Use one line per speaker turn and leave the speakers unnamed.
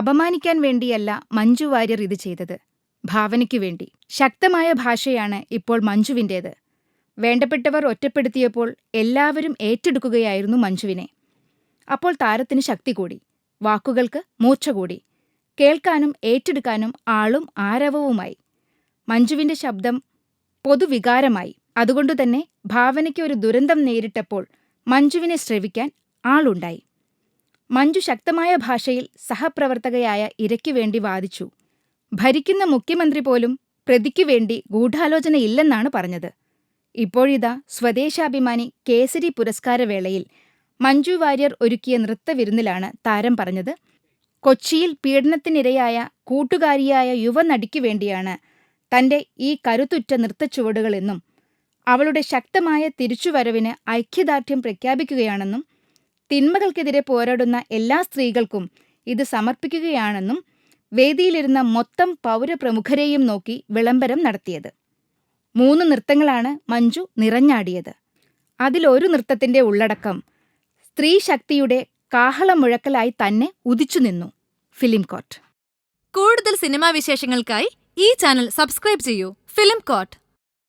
അപമാനിക്കാൻ വേണ്ടിയല്ല മഞ്ജു വാര്യർ ഇത് ചെയ്തത്. ഭാവനയ്ക്ക് വേണ്ടി. ശക്തമായ ഭാഷയാണ് ഇപ്പോൾ മഞ്ജുവിന്റേത്. വേണ്ടപ്പെട്ടവർ ഒറ്റപ്പെടുത്തിയപ്പോൾ എല്ലാവരും ഏറ്റെടുക്കുകയായിരുന്നു മഞ്ജുവിനെ. അപ്പോൾ താരത്തിന് ശക്തി കൂടി. വാക്കുകൾക്ക് മൂർച്ച കൂടി. കേൾക്കാനും ഏറ്റെടുക്കാനും ആളും ആരവവുമായി. മഞ്ജുവിന്റെ ശബ്ദം പൊതുവികാരമായി. അതുകൊണ്ടുതന്നെ ഭാവനയ്ക്ക് ഒരു ദുരന്തം നേരിട്ടപ്പോൾ മഞ്ജുവിനെ ശ്രവിക്കാൻ ആളുണ്ടായി. മഞ്ജു ശക്തമായ ഭാഷയിൽ സഹപ്രവർത്തകയായ ഇരയ്ക്കു വേണ്ടി വാദിച്ചു. ഭരിക്കുന്ന മുഖ്യമന്ത്രി പോലും പ്രതിക്കു വേണ്ടി ഗൂഢാലോചനയില്ലെന്നാണ് പറഞ്ഞത്. ഇപ്പോഴിതാ സ്വദേശാഭിമാനി കേസരി പുരസ്കാരവേളയിൽ മഞ്ജു വാര്യർ ഒരുക്കിയ നൃത്തവിരുന്നിലാണ് താരം പറഞ്ഞത്. കൊച്ചിയിൽ പീഡനത്തിനിരയായ കൂട്ടുകാരിയായ യുവനടിക്കു വേണ്ടിയാണ് തന്റെ ഈ കരുത്തുറ്റ നൃത്തച്ചുവടുകളെന്നും അവളുടെ ശക്തമായ തിരിച്ചുവരവിന് ഐക്യദാർഢ്യം പ്രഖ്യാപിക്കുകയാണെന്നും തിന്മകൾക്കെതിരെ പോരാടുന്ന എല്ലാ സ്ത്രീകൾക്കും ഇത് സമർപ്പിക്കുകയാണെന്നും വേദിയിലിരുന്ന മൊത്തം പൗരപ്രമുഖരെയും നോക്കി വിളംബരം നടത്തിയത്. മൂന്ന് നൃത്തങ്ങളാണ് മഞ്ജു നിറഞ്ഞാടിയത്. അതിലൊരു നൃത്തത്തിന്റെ ഉള്ളടക്കം സ്ത്രീ ശക്തിയുടെ സ്ത്രീശക്തിയുടെ കാഹളമുഴക്കലായി തന്നെ ഉദിച്ചു നിന്നു ഫിലിം കോട്ട്
കൂടുതൽ സിനിമാ വിശേഷങ്ങൾക്കായി ഈ ചാനൽ സബ്സ്ക്രൈബ് ചെയ്യൂ ഫിലിം കോട്ട്